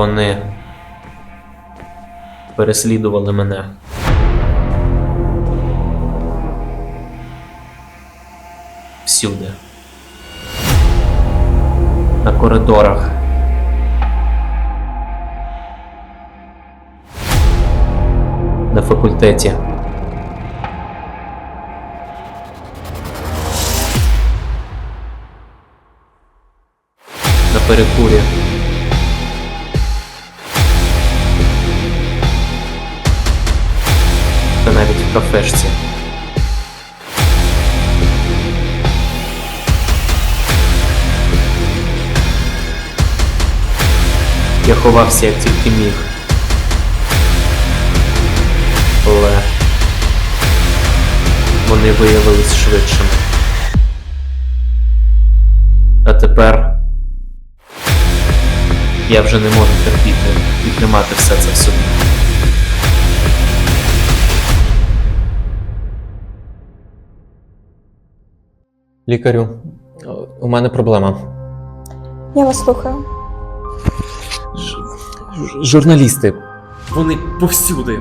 Вони переслідували мене. Всюди. На коридорах. На факультеті. На перекурі. Та навіть в кафешці. Я ховався як тільки міг. Але вони виявились швидшими. А тепер я вже не можу терпіти і тримати все це в собі. Лікарю, у мене проблема. Я вас слухаю. Ж- журналісти. Вони повсюди.